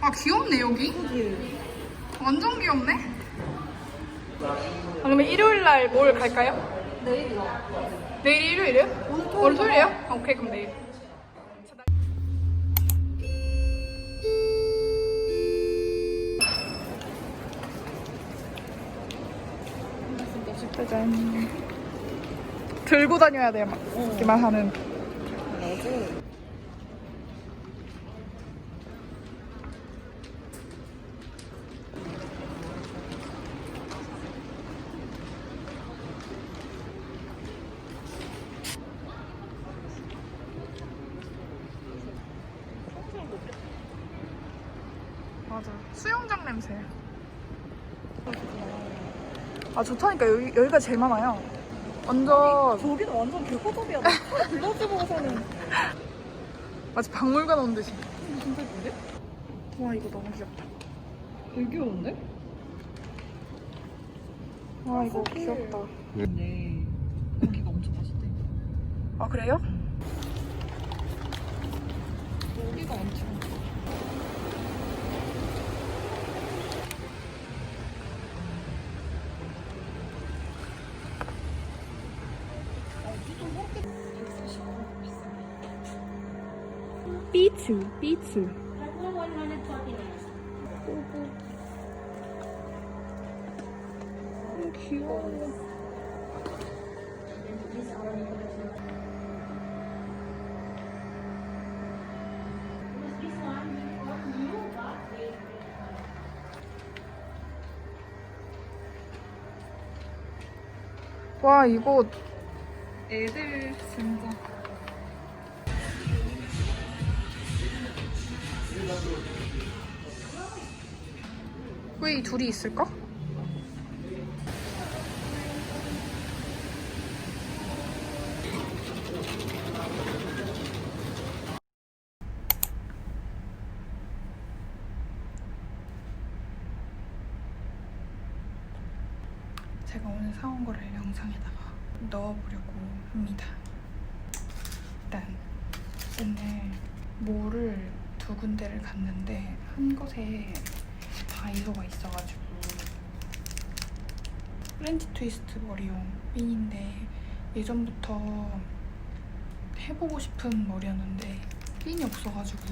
아 귀엽네 여기. 완전 귀엽네. 아, 그러면 일요일 날 뭘 갈까요? 내일이요. 내일 일요일이에요? 오늘 토요일. 오늘 토요일이에요? 아, 오케이 그럼 내일. 짜잔. 들고 다녀야 돼, 막. 이렇게만 하는. 맞아. 맞아. 수영장 냄새. 아, 좋다니까. 여기, 여기가 제일 많아요. 완전. 저기는 완전 블러즈 보고서는 마치 박물관 온 듯이. 진짜 뭔데? 와, 이거 너무 귀엽다. 되게 귀여운데? 와, 이거 귀엽다. 근데 고기가 엄청 맛있대. 아, 그래요? 고기가 엄청. 비츠, 비츠. 음, 귀여워. 와, 이거 애들 진짜. 왜 이 둘이 있을까? 제가 오늘 사온 거를 영상에다가 넣어보려고 합니다. 일단 오늘 몰을 두 군데를 갔는데 한 곳에 다이소가 있어가지고 프렌치 트위스트 머리용 핀인데 예전부터 해보고 싶은 머리였는데 핀이 없어가지고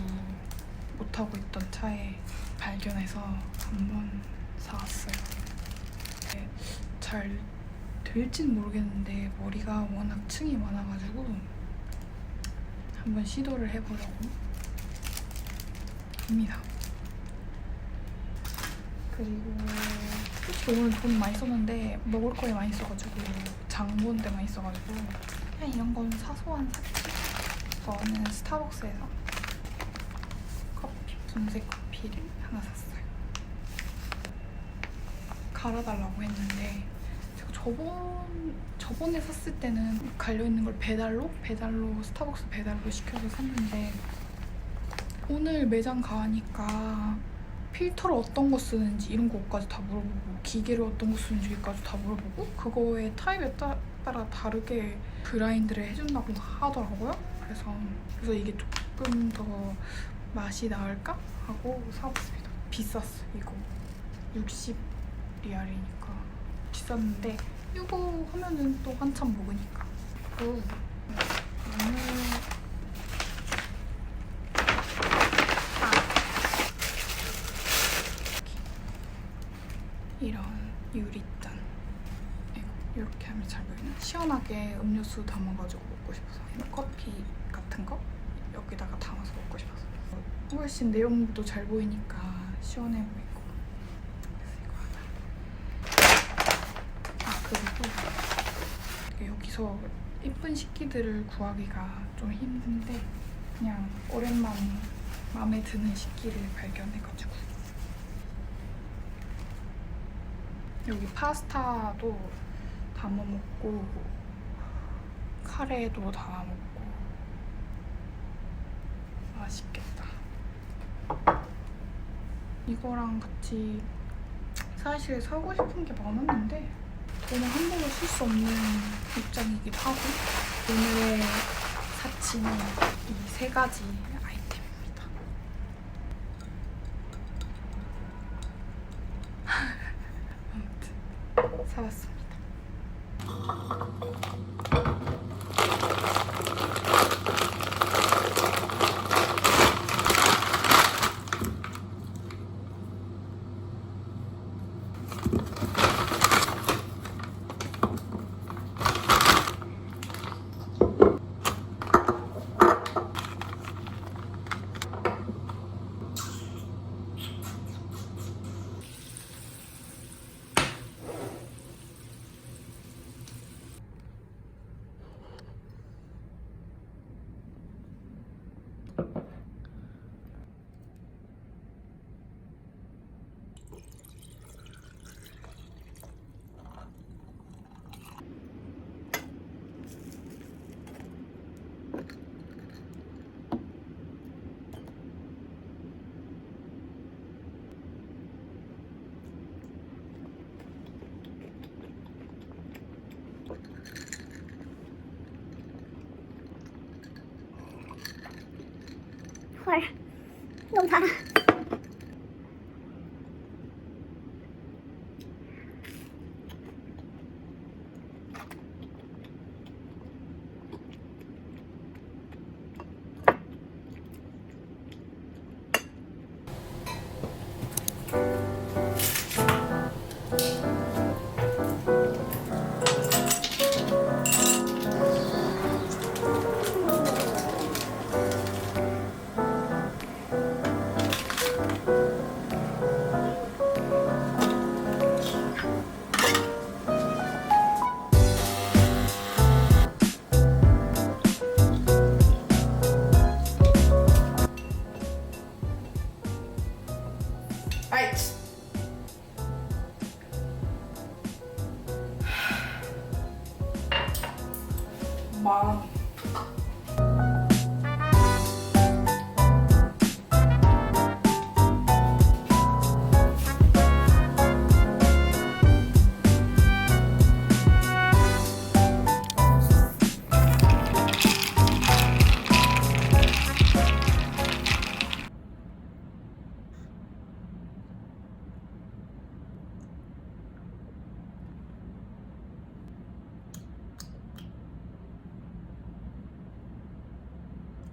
못하고 있던 차에 발견해서 한번 사왔어요. 근데 잘 될진 모르겠는데 머리가 워낙 층이 많아가지고 한번 시도를 해보려고 합니다. 그리고 솔직히 오늘 돈 많이 썼는데 먹을 거에 많이 써가지고 장 보는 데 많이 써가지고 그냥 이런 건 사소한 사치 저는 스타벅스에서 커피 분쇄 커피를 하나 샀어요. 갈아달라고 했는데 제가 저번 저번에 샀을 때는 갈려 있는 걸 배달로? 배달로 스타벅스 배달로 시켜서 샀는데 오늘 매장 가니까 필터를 어떤 거 쓰는지 이런 거까지 다 물어보고 기계를 어떤 거 쓰는지까지 다 물어보고 그거에 타입에 따, 따라 다르게 그라인드를 해준다고 하더라고요. 그래서 그래서 이게 조금 더 맛이 나을까 하고 사봤습니다. 비쌌어 이거 60 리알이니까 비쌌는데 이거 하면은 또 한참 먹으니까. 그리고 오늘 이런 유리잔 이렇게 하면 잘 보이는 시원하게 음료수 담아가지고 먹고 싶어서 커피 같은 거 여기다가 담아서 먹고 싶어서. 훨씬 내용도 잘 보이니까 시원해 보이고. 그래서 이거 하나. 아 그리고 여기서 예쁜 식기들을 구하기가 좀 힘든데 그냥 오랜만에 마음에 드는 식기를 발견해가지고 여기 파스타도 담아 먹고 카레도 담아 먹고 맛있겠다. 이거랑 같이 사실 사고 싶은 게 많았는데 오늘 한 번도 쓸수 없는 입장이기도 하고 오늘의 사치는 이 세 가지 아이템입니다. 아무튼 사봤습니다. 헐 너무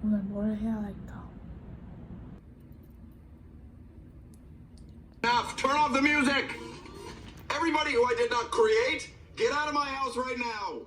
오늘 뭘 해야 할까? Enough! Turn off the music! Everybody who I did not create, get out of my house right now!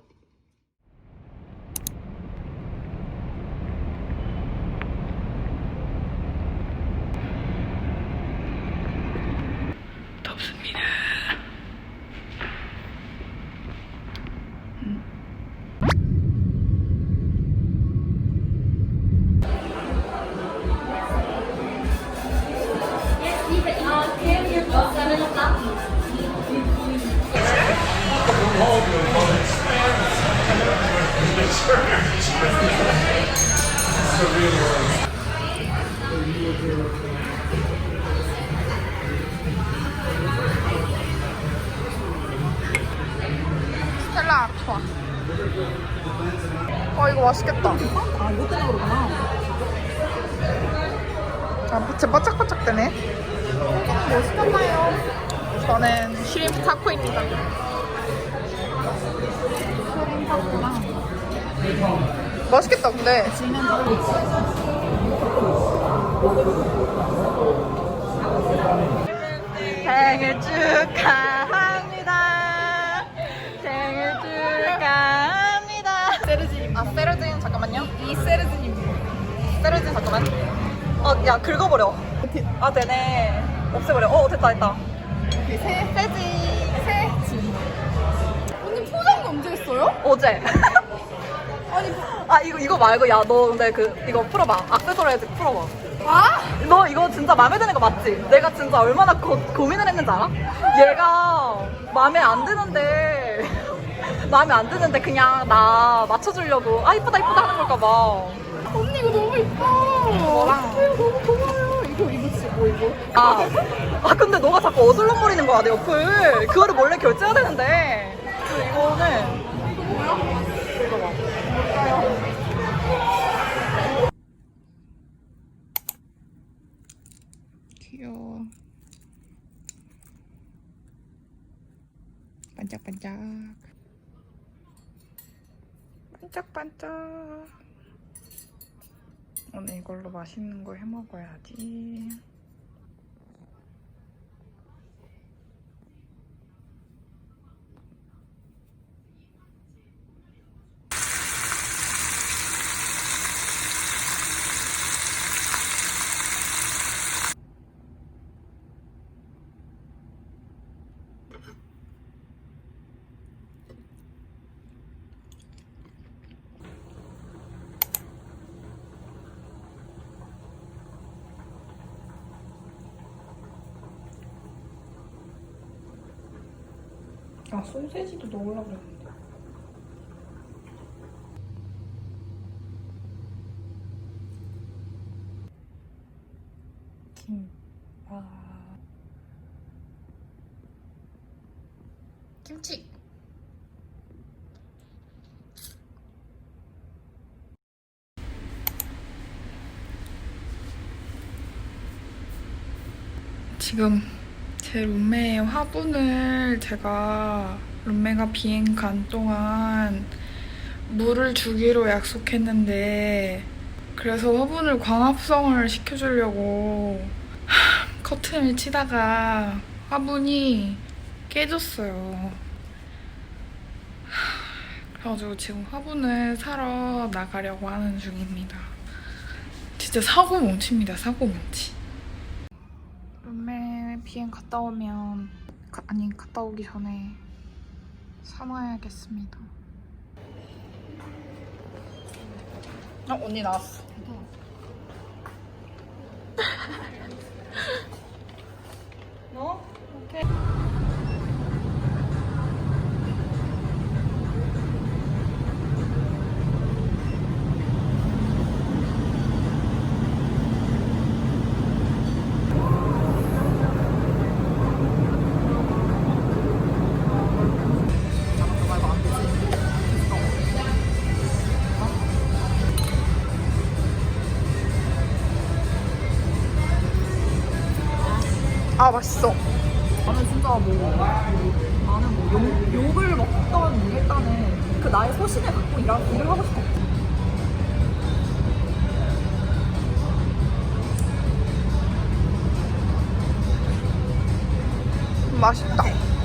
맛있겠다. 아 이것 때문에 그러구나. 아, 진짜 바짝바짝 되네. 뭐 시켰나요? 저는 쉬림프 타코입니다. 쉬림프 타코랑 맛있겠다, 근데. 생일 축하 잠깐만. 어, 야, 긁어버려. 아, 되네. 없애버려. 어, 됐다, 됐다. 세, 세지. 세지. 언니 포장이 언제 했어요? 어제. 아니 아, 이거, 이거 말고, 야, 너 근데 그, 이거 풀어봐. 악세서리즈 풀어봐. 아? 너 이거 진짜 마음에 드는 거 맞지? 내가 진짜 얼마나 고, 고민을 했는지 알아? 얘가 마음에 안 드는데, 마음에 안 드는데 그냥 나 맞춰주려고, 아, 이쁘다, 이쁘다 하는 걸까 봐. 언니 이거 너무 이뻐. 뭐랑? 이거 너무 고마워요. 이거 이거 뭐 이거? 아, 아 근데 너가 자꾸 어슬렁거리는 거야 내 옆을 그거를 몰래 결제해야 되는데 귀여워. 반짝반짝. 반짝반짝. 오늘 이걸로 맛있는 거 해 먹어야지. 아, 소세지도 넣으려고 그랬는데. 김밥. 김치. 지금 제 룸메의 화분을 제가 룸메가 비행 간 동안 물을 주기로 약속했는데 그래서 화분을 광합성을 시켜주려고 하, 커튼을 치다가 화분이 깨졌어요. 하, 그래가지고 지금 화분을 사러 나가려고 하는 중입니다. 진짜 사고 뭉칩니다. 사고 뭉치. 비행 갔다 오면 가- 아니 갔다 오기 전에 사놔야겠습니다. 어 언니 나왔어. 너? 오케이. 아 맛있어. 나는 진짜 뭐 나는 뭐 욕, 욕을 먹던 일단은 그 나의 소신을 갖고 일하, 일을 하고 싶어. 맛있다.